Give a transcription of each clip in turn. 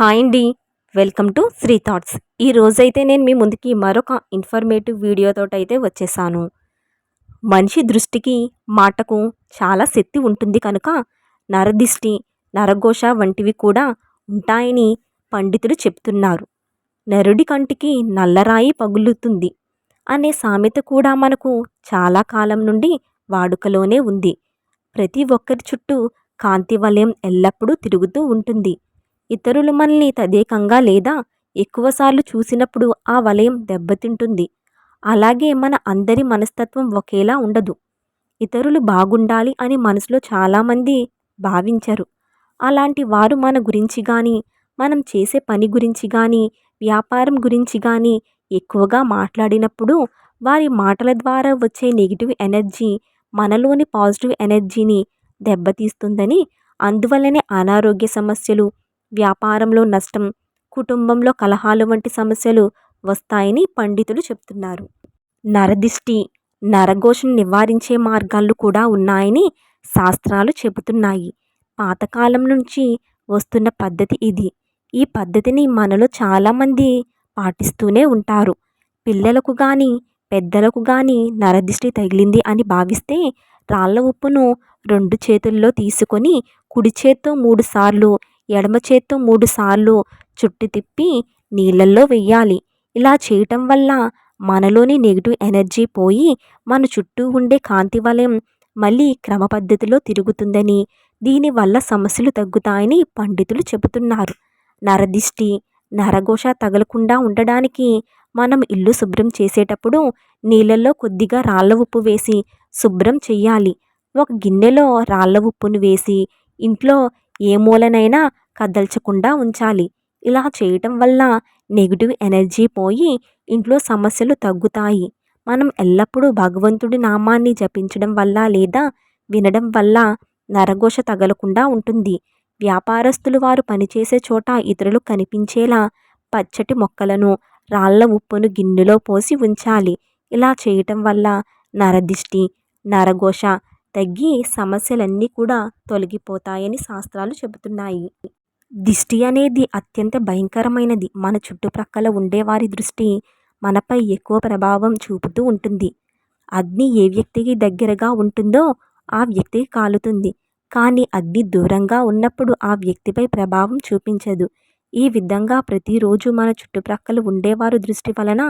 Hi అండి. Welcome to Sri thoughts. ఈ రోజైతే నేను మీ ముందుకి మరొక ఇన్ఫర్మేటివ్ వీడియోతో అయితే వచ్చేసాను. మనిషి దృష్టికి మాటకు చాలా శక్తి ఉంటుంది కనుక నరదిష్టి నరఘోష వంటివి కూడా ఉంటాయని పండితులు చెప్తున్నారు. నరుడి కంటికి నల్లరాయి పగులుతుంది అనే సామెత కూడా మనకు చాలా కాలం నుండి వాడుకలోనే ఉంది. ప్రతి ఒక్కరి చుట్టూ కాంతి వలయం ఎల్లప్పుడూ తిరుగుతూ ఉంటుంది. ఇతరులు మనల్ని తదేకంగా లేదా ఎక్కువసార్లు చూసినప్పుడు ఆ వలయం దెబ్బతింటుంది. అలాగే మన అందరి మనస్తత్వం ఒకేలా ఉండదు. ఇతరులు బాగుండాలి అని మనసులో చాలామంది భావించరు. అలాంటి వారు మన గురించి కానీ మనం చేసే పని గురించి కానీ వ్యాపారం గురించి కానీ ఎక్కువగా మాట్లాడినప్పుడు వారి మాటల ద్వారా వచ్చే నెగిటివ్ ఎనర్జీ మనలోని పాజిటివ్ ఎనర్జీని దెబ్బతీస్తుందని అందువల్లనే అనారోగ్య సమస్యలు వ్యాపారంలో నష్టం కుటుంబంలో కలహాలు వంటి సమస్యలు వస్తాయని పండితులు చెప్తున్నారు. నరదిష్టి నరఘోషను నివారించే మార్గాలు కూడా ఉన్నాయని శాస్త్రాలు చెబుతున్నాయి. పాతకాలం నుంచి వస్తున్న పద్ధతి ఇది. ఈ పద్ధతిని మనలో చాలామంది పాటిస్తూనే ఉంటారు. పిల్లలకు కానీ పెద్దలకు కానీ నరదిష్టి తగిలింది అని భావిస్తే రాళ్ళ ఉప్పును రెండు చేతుల్లో తీసుకొని కుడి చేత్తో మూడు సార్లు ఎడమ చేత్తో మూడు సార్లు చుట్టి తిప్పి నీళ్ళల్లో వెయ్యాలి. ఇలా చేయటం వల్ల మనలోని నెగిటివ్ ఎనర్జీ పోయి మన చుట్టూ ఉండే కాంతి వలయం మళ్ళీ క్రమ పద్ధతిలో తిరుగుతుందని దీనివల్ల సమస్యలు తగ్గుతాయని పండితులు చెబుతున్నారు. నరదిష్టి నరఘోష తగలకుండా ఉండడానికి మనం ఇల్లు శుభ్రం చేసేటప్పుడు నీళ్ళల్లో కొద్దిగా రాళ్ళ ఉప్పు వేసి శుభ్రం చెయ్యాలి. ఒక గిన్నెలో రాళ్ళ ఉప్పును వేసి ఇంట్లో ఏ మూలనైనా కదల్చకుండా ఉంచాలి. ఇలా చేయటం వల్ల నెగిటివ్ ఎనర్జీ పోయి ఇంట్లో సమస్యలు తగ్గుతాయి. మనం ఎల్లప్పుడూ భగవంతుడి నామాన్ని జపించడం వల్ల లేదా వినడం వల్ల నరఘోష తగలకుండా ఉంటుంది. వ్యాపారస్తులు వారు పనిచేసే చోట ఇతరులు కనిపించేలా పచ్చటి మొక్కలను రాళ్ళ ఉప్పును గిన్నెలో పోసి ఉంచాలి. ఇలా చేయటం వల్ల నరదిష్టి నరఘోష తగ్గి సమస్యలన్నీ కూడా తొలగిపోతాయని శాస్త్రాలు చెబుతున్నాయి. దిష్టి అనేది అత్యంత భయంకరమైనది. మన చుట్టుప్రక్కల ఉండేవారి దృష్టి మనపై ఎక్కువ ప్రభావం చూపుతూ ఉంటుంది. అగ్ని ఏ వ్యక్తికి దగ్గరగా ఉంటుందో ఆ వ్యక్తికి కాలుతుంది. కానీ అగ్ని దూరంగా ఉన్నప్పుడు ఆ వ్యక్తిపై ప్రభావం చూపించదు. ఈ విధంగా ప్రతిరోజు మన చుట్టుప్రక్కల ఉండేవారు దృష్టి వలన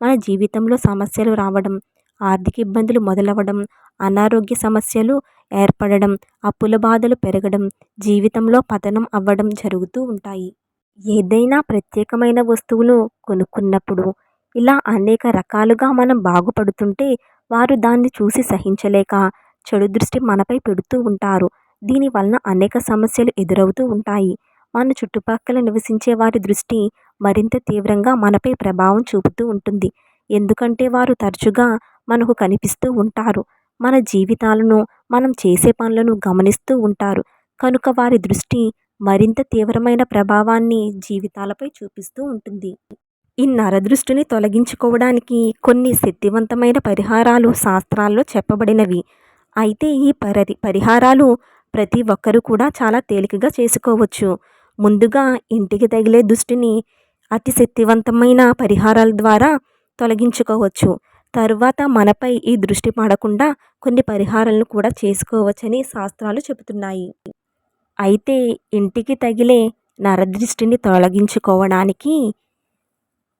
మన జీవితంలో సమస్యలు రావడం ఆర్థిక ఇబ్బందులు మొదలవ్వడం అనారోగ్య సమస్యలు ఏర్పడడం అప్పుల బాధలు పెరగడం జీవితంలో పతనం అవ్వడం జరుగుతూ ఉంటాయి. ఏదైనా ప్రత్యేకమైన వస్తువులు కొనుక్కున్నప్పుడు ఇలా అనేక రకాలుగా మనం బాగుపడుతుంటే వారు దాన్ని చూసి సహించలేక చెడు దృష్టి మనపై పెడుతూ ఉంటారు. దీనివలన అనేక సమస్యలు ఎదురవుతూ ఉంటాయి. మన చుట్టుపక్కల నివసించే వారి దృష్టి మరింత తీవ్రంగా మనపై ప్రభావం చూపుతూ ఉంటుంది. ఎందుకంటే వారు తరచుగా మనకు కనిపిస్తూ ఉంటారు. మన జీవితాలను మనం చేసే పనులను గమనిస్తూ ఉంటారు. కనుక వారి దృష్టి మరింత తీవ్రమైన ప్రభావాన్ని జీవితాలపై చూపిస్తూ ఉంటుంది. ఈ నరదృష్టిని తొలగించుకోవడానికి కొన్ని శక్తివంతమైన పరిహారాలు శాస్త్రాల్లో చెప్పబడినవి. అయితే ఈ పరి పరిహారాలు ప్రతి ఒక్కరూ కూడా చాలా తేలికగా చేసుకోవచ్చు. ముందుగా ఇంటికి తగిలే దృష్టిని అతి శక్తివంతమైన పరిహారాల ద్వారా తొలగించుకోవచ్చు. తరువాత మనపై ఈ దృష్టి పడకుండా కొన్ని పరిహారాలను కూడా చేసుకోవచ్చని శాస్త్రాలు చెబుతున్నాయి. అయితే ఇంటికి తగిలే నరదృష్టిని తొలగించుకోవడానికి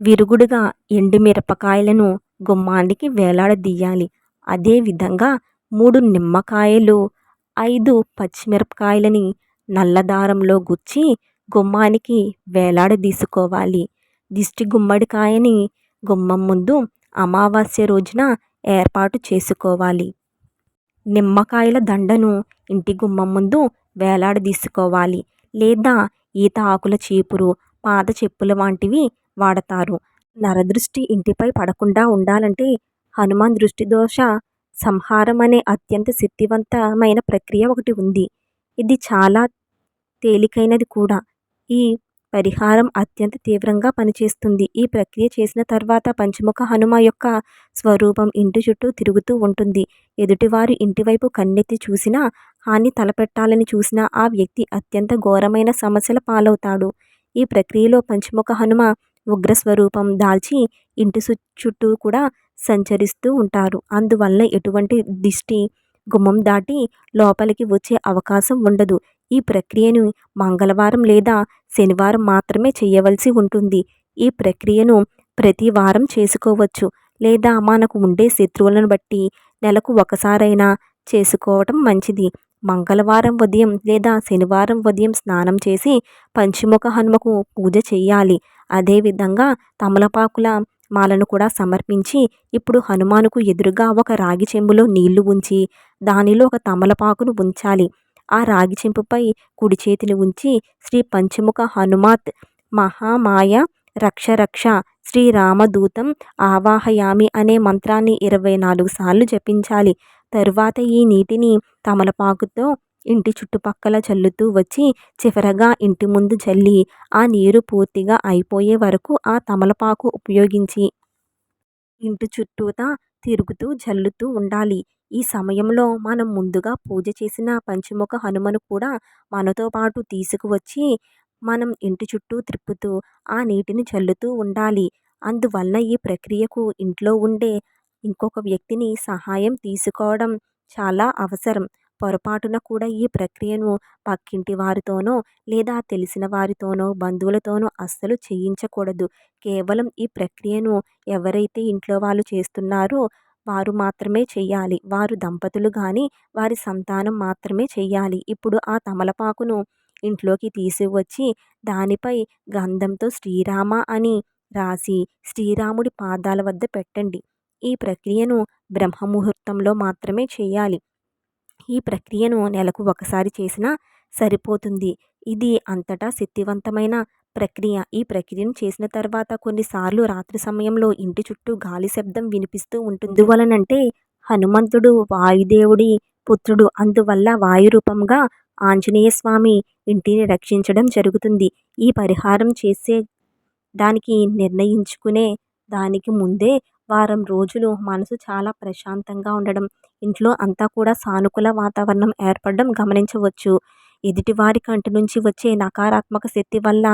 విరుగుడుగా ఎండుమిరపకాయలను గుమ్మానికి వేలాడదీయాలి. అదేవిధంగా మూడు నిమ్మకాయలు ఐదు పచ్చిమిరపకాయలని నల్లదారంలో గుచ్చి గుమ్మానికి వేలాడదీసుకోవాలి. దిష్టి గుమ్మడికాయని గుమ్మం ముందు అమావాస్య రోజున ఏర్పాటు చేసుకోవాలి. నిమ్మకాయల దండను ఇంటి గుమ్మం ముందు వేలాడదీసుకోవాలి. లేదా ఈత ఆకుల చీపురు పాత చెప్పుల వంటివి వాడతారు. నరదృష్టి ఇంటిపై పడకుండా ఉండాలంటే హనుమాన్ దృష్టి దోష సంహారం అనే అత్యంత శక్తివంతమైన ప్రక్రియ ఒకటి ఉంది. ఇది చాలా తేలికైనది కూడా. ఈ పరిహారం అత్యంత తీవ్రంగా పనిచేస్తుంది. ఈ ప్రక్రియ చేసిన తర్వాత పంచముఖ హనుమ యొక్క స్వరూపం ఇంటి చుట్టూ తిరుగుతూ ఉంటుంది. ఎదుటివారు ఇంటివైపు కన్నెత్తి చూసినా హాని తలపెట్టాలని చూసినా ఆ వ్యక్తి అత్యంత ఘోరమైన సమస్యల పాలవుతాడు. ఈ ప్రక్రియలో పంచముఖ హనుమ ఉగ్రస్వరూపం దాల్చి ఇంటి చుట్టూ కూడా సంచరిస్తూ ఉంటారు. అందువల్ల ఎటువంటి దిష్టి గుమ్మం దాటి లోపలికి వచ్చే అవకాశం ఉండదు. ఈ ప్రక్రియను మంగళవారం లేదా శనివారం మాత్రమే చేయవలసి ఉంటుంది. ఈ ప్రక్రియను ప్రతి వారం చేసుకోవచ్చు. లేదా మనకు ఉండే శత్రువులను బట్టి నెలకు ఒకసారైనా చేసుకోవటం మంచిది. మంగళవారం ఉదయం లేదా శనివారం ఉదయం స్నానం చేసి పంచముఖ హనుమకు పూజ చేయాలి. అదేవిధంగా తమలపాకుల మాలను కూడా సమర్పించి ఇప్పుడు హనుమానుకు ఎదురుగా ఒక రాగి చెంబులో నీళ్ళు ఉంచి దానిలో ఒక తమలపాకును ఉంచాలి. ఆ రాగి చెంపుపై కుడి చేతిని ఉంచి శ్రీ పంచముఖ హనుమాత్ మహామాయ రక్ష రక్ష శ్రీరామదూతం ఆవాహయామి అనే మంత్రాన్ని ఇరవై నాలుగు సార్లు జపించాలి. తరువాత ఈ నీటిని తమలపాకుతో ఇంటి చుట్టుపక్కల చల్లుతూ వచ్చి చివరగా ఇంటి ముందు చల్లి ఆ నీరు పూర్తిగా అయిపోయే వరకు ఆ తమలపాకు ఉపయోగించి ఇంటి చుట్టూతా తిరుగుతూ జల్లుతూ ఉండాలి. ఈ సమయంలో మనం ముందుగా పూజ చేసిన పంచముఖ హనుమను కూడా మనతో పాటు తీసుకువచ్చి మనం ఇంటి చుట్టూ త్రిప్పుతూ ఆ నీటిని చల్లుతూ ఉండాలి. అందువల్ల ఈ ప్రక్రియకు ఇంట్లో ఉండే ఇంకొక వ్యక్తిని సహాయం తీసుకోవడం చాలా అవసరం. పొరపాటున కూడా ఈ ప్రక్రియను పక్కింటి వారితోనో లేదా తెలిసిన వారితోనో బంధువులతోనో అస్సలు చేయించకూడదు. కేవలం ఈ ప్రక్రియను ఎవరైతే ఇంట్లో వాళ్ళు చేస్తున్నారో వారు మాత్రమే చేయాలి వారు దంపతులు కానీ వారి సంతానం మాత్రమే చేయాలి ఇప్పుడు ఆ తమలపాకును ఇంట్లోకి తీసుకువచ్చి దానిపై గంధంతో శ్రీరామ అని రాసి శ్రీరాముడి పాదాల వద్ద పెట్టండి. ఈ ప్రక్రియను బ్రహ్మముహూర్తంలో మాత్రమే చేయాలి ఈ ప్రక్రియను నెలకు ఒకసారి చేసినా సరిపోతుంది. ఇది అంతటా శక్తివంతమైన ప్రక్రియ. ఈ ప్రక్రియను చేసిన తర్వాత కొన్నిసార్లు రాత్రి సమయంలో ఇంటి చుట్టూ గాలి శబ్దం వినిపిస్తూ ఉంటుంది. వలనంటే హనుమంతుడు వాయుదేవుడి పుత్రుడు అందువల్ల వాయు రూపంగా ఆంజనేయ స్వామి ఇంటిని రక్షించడం జరుగుతుంది. ఈ పరిహారం చేసే దానికి నిర్ణయించుకునే దానికి ముందే వారం రోజులు మనసు చాలా ప్రశాంతంగా ఉండడం ఇంట్లో అంతా కూడా సానుకూల వాతావరణం ఏర్పడడం గమనించవచ్చు. ఎదుటివారి కంటి నుంచి వచ్చే నకారాత్మక శక్తి వల్ల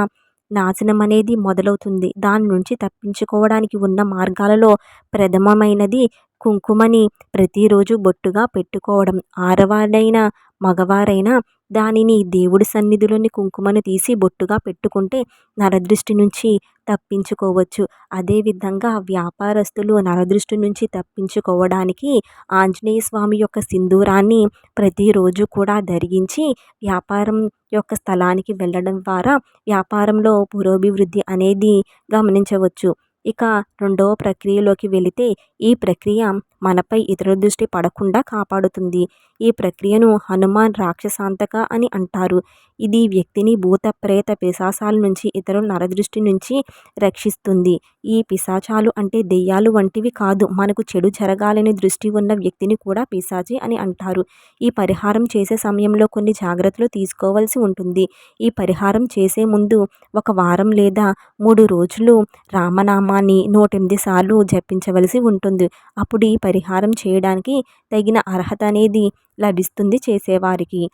నాశనం అనేది మొదలవుతుంది. దాని నుంచి తప్పించుకోవడానికి ఉన్న మార్గాలలో ప్రథమమైనది కుంకుమని ప్రతిరోజు బొట్టుగా పెట్టుకోవడం. ఆడవారైనా మగవారైనా దానిని దేవుడి సన్నిధిలోని కుంకుమను తీసి బొట్టుగా పెట్టుకుంటే నరదృష్టి నుంచి తప్పించుకోవచ్చు. అదేవిధంగా వ్యాపారస్తులు నరదృష్టి నుంచి తప్పించుకోవడానికి ఆంజనేయ స్వామి యొక్క సింధూరాన్ని ప్రతిరోజు కూడా ధరించి వ్యాపారం యొక్క స్థలానికి వెళ్ళడం ద్వారా వ్యాపారంలో పురోభివృద్ధి అనేది గమనించవచ్చు. ఇక రెండవ ప్రక్రియలోకి వెళితే ఈ ప్రక్రియ మనపై ఇతరుల దృష్టి పడకుండా కాపాడుతుంది. ఈ ప్రక్రియను హనుమాన్ రాక్షసాంతక అని అంటారు. ఇది వ్యక్తిని భూత ప్రేత పిశాసాల నుంచి ఇతరుల నరదృష్టి నుంచి రక్షిస్తుంది. ఈ పిశాచాలు అంటే దెయ్యాలు వంటివి కాదు. మనకు చెడు జరగాలని దృష్టి ఉన్న వ్యక్తిని కూడా పిశాచి అని అంటారు. ఈ పరిహారం చేసే సమయంలో కొన్ని జాగ్రత్తలు తీసుకోవాల్సి ఉంటుంది. ఈ పరిహారం చేసే ముందు ఒక వారం లేదా మూడు రోజులు రామనామాన్ని నూట ఎనిమిది సార్లు జపించవలసి ఉంటుంది. అప్పుడు ఈ పరిహారం చేయడానికి తగిన అర్హత అనేది లభిస్తుంది చేసేవారికి.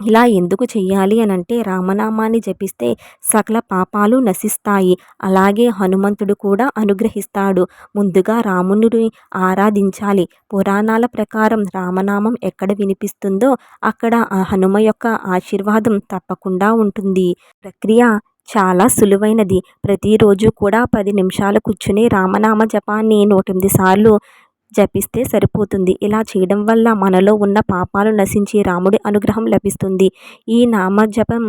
ఇలా ఎందుకు చేయాలి అని అంటే రామనామాన్ని జపిస్తే సకల పాపాలు నశిస్తాయి. అలాగే హనుమంతుడు కూడా అనుగ్రహిస్తాడు. ముందుగా రాముని ఆరాధించాలి. పురాణాల ప్రకారం రామనామం ఎక్కడ వినిపిస్తుందో అక్కడ ఆ హనుమ యొక్క ఆశీర్వాదం తప్పకుండా ఉంటుంది. ప్రక్రియ చాలా సులువైనది. ప్రతిరోజు కూడా పది నిమిషాలు కూర్చుని రామనామ జపాన్ని నూట ఎనిమిది సార్లు జపిస్తే సరిపోతుంది. ఇలా చేయడం వల్ల మనలో ఉన్న పాపాలు నశించి రాముడి అనుగ్రహం లభిస్తుంది. ఈ నామ జపం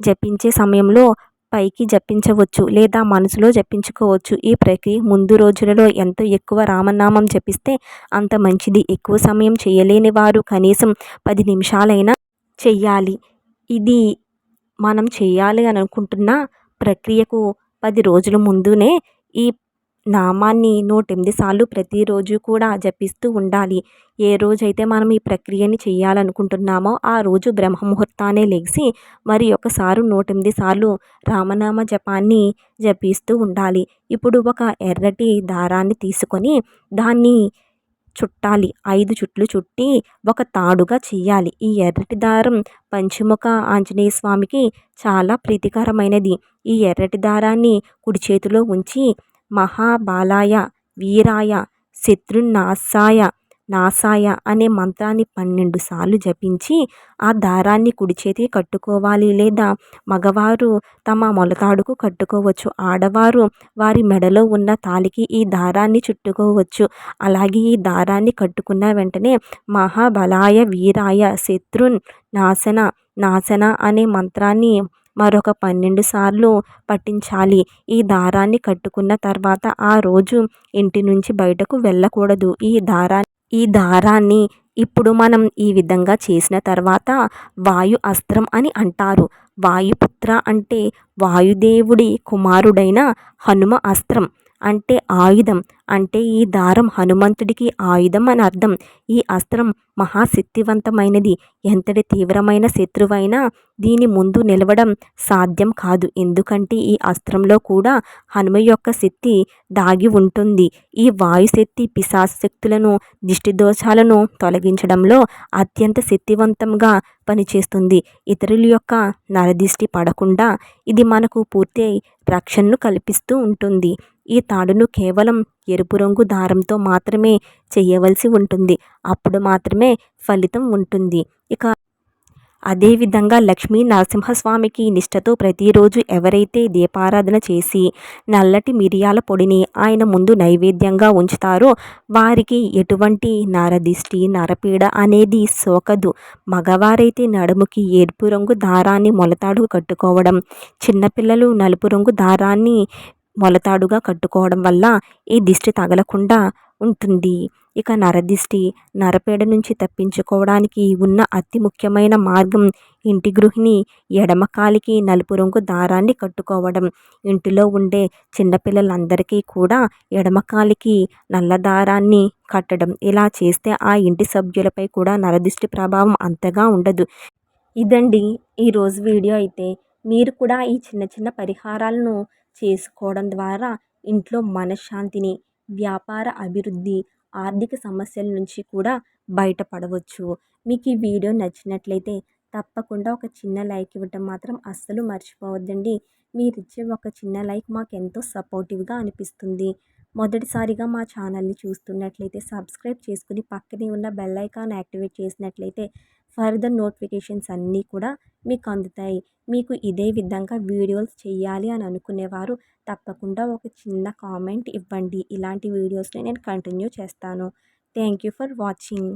జపించే సమయంలో పైకి జపించవచ్చు లేదా మనసులో జపించుకోవచ్చు. ఈ ప్రక్రియ ముందు రోజులలో ఎంతో ఎక్కువ రామనామం జపిస్తే అంత మంచిది. ఎక్కువ సమయం చేయలేని వారు కనీసం పది నిమిషాలైనా చెయ్యాలి. ఇది మనం చేయాలి అని అనుకుంటున్న ప్రక్రియకు పది రోజుల ముందునే ఈ నామాన్ని నూట ఎనిమిది సార్లు ప్రతిరోజు కూడా జపిస్తూ ఉండాలి. ఏ రోజైతే మనం ఈ ప్రక్రియని చేయాలనుకుంటున్నామో ఆ రోజు బ్రహ్మముహూర్తాన్ని లెగిసి మరి ఒకసారి నూటెనిమిది సార్లు రామనామ జపాన్ని జపిస్తూ ఉండాలి. ఇప్పుడు ఒక ఎర్రటి దారాన్ని తీసుకొని దాన్ని చుట్టాలి. ఐదు చుట్లు చుట్టి ఒక తాడుగా చేయాలి. ఈ ఎర్రటి దారం పంచముఖ ఆంజనేయ స్వామికి చాలా ప్రీతికరమైనది. ఈ ఎర్రటి దారాన్ని కుడి చేతిలో ఉంచి మహాబాలాయ వీరాయ శత్రునాశాయ నాసాయ అనే మంత్రాన్ని పన్నెండు సార్లు జపించి ఆ దారాన్ని కుడి చేతికి కట్టుకోవాలి లేదా మగవారు తమ మొలతాడుకు కట్టుకోవచ్చు. ఆడవారు వారి మెడలో ఉన్న తాలికి ఈ దారాన్ని చుట్టుకోవచ్చు. అలాగే ఈ దారాన్ని కట్టుకున్న వెంటనే మహాబలాయ వీరాయ శత్రున్ నాశన నాశన అనే మంత్రాన్ని మరొక పన్నెండు సార్లు పట్టించాలి. ఈ దారాన్ని కట్టుకున్న తర్వాత ఆ రోజు ఇంటి నుంచి బయటకు వెళ్ళకూడదు. ఈ దారాన్ని ఈ దారాన్ని ఇప్పుడు మనం ఈ విధంగా చేసిన తర్వాత వాయు అస్త్రం అని అంటారు. వాయుపుత్ర అంటే వాయుదేవుడి కుమారుడైన హనుమ అస్త్రం. అంటే ఆయుధం. అంటే ఈ దారం హనుమంతుడికి ఆయుధం అని అర్థం. ఈ అస్త్రం మహాశక్తివంతమైనది. ఎంతటి తీవ్రమైన శత్రువైనా దీని ముందు నిలవడం సాధ్యం కాదు. ఎందుకంటే ఈ అస్త్రంలో కూడా హనుమ యొక్క శక్తి దాగి ఉంటుంది. ఈ వాయుశక్తి పిశాచ శక్తులను దిష్టి దోషాలను తొలగించడంలో అత్యంత శక్తివంతంగా పనిచేస్తుంది. ఇతరుల యొక్క నరదిష్టి పడకుండా ఇది మనకు పూర్తి రక్షణను కల్పిస్తూ ఉంటుంది. ఈ తాడును కేవలం ఎరుపు రంగు దారంతో మాత్రమే చేయవలసి ఉంటుంది. అప్పుడు మాత్రమే ఫలితం ఉంటుంది. ఇక అదేవిధంగా లక్ష్మీ నరసింహస్వామికి నిష్టతో ప్రతిరోజు ఎవరైతే దీపారాధన చేసి నల్లటి మిరియాల పొడిని ఆయన ముందు నైవేద్యంగా ఉంచుతారో వారికి ఎటువంటి నరదిష్టి నరపీడ అనేది సోకదు. మగవారైతే నడుముకి ఎరుపు రంగు దారాన్ని మొలతాడు కట్టుకోవడం చిన్నపిల్లలు నలుపు రంగు దారాన్ని మొలతాడుగా కట్టుకోవడం వల్ల ఈ దిష్టి తగలకుండా ఉంటుంది. ఇక నరదిష్టి నరపేడ నుంచి తప్పించుకోవడానికి ఉన్న అతి ముఖ్యమైన మార్గం ఇంటి గృహిణి ఎడమకాలికి నలుపు రంగు దారాన్ని కట్టుకోవడం. ఇంటిలో ఉండే చిన్నపిల్లలందరికీ కూడా ఎడమకాలికి నల్ల దారాన్ని కట్టడం. ఇలా చేస్తే ఆ ఇంటి సభ్యులపై కూడా నరదిష్టి ప్రభావం అంతగా ఉండదు. ఇదండి ఈరోజు వీడియో అయితే. మీరు కూడా ఈ చిన్న చిన్న పరిహారాలను చేసుకోవడం ద్వారా ఇంట్లో మనశ్శాంతిని వ్యాపార అభివృద్ధి ఆర్థిక సమస్యల నుంచి కూడా బయటపడవచ్చు. మీకు ఈ వీడియో నచ్చినట్లయితే తప్పకుండా ఒక చిన్న లైక్ ఇవ్వటం మాత్రం అస్సలు మర్చిపోవద్దండి. మీరు ఇచ్చే ఒక చిన్న లైక్ మాకు ఎంతో సపోర్టివ్గా అనిపిస్తుంది. మొదటిసారిగా మా ఛానల్ని చూస్తున్నట్లయితే సబ్స్క్రైబ్ చేసుకుని పక్కనే ఉన్న బెల్ ఐకాన్ యాక్టివేట్ చేసినట్లయితే ఫర్దర్ నోటిఫికేషన్స్ అన్నీ కూడా మీకు అందుతాయి మీకు ఇదే విధంగా వీడియోస్ చేయాలి అని అనుకునేవారు తప్పకుండా ఒక చిన్న కామెంట్ ఇవ్వండి. ఇలాంటి వీడియోస్ని నేను కంటిన్యూ చేస్తాను. Thank you for watching.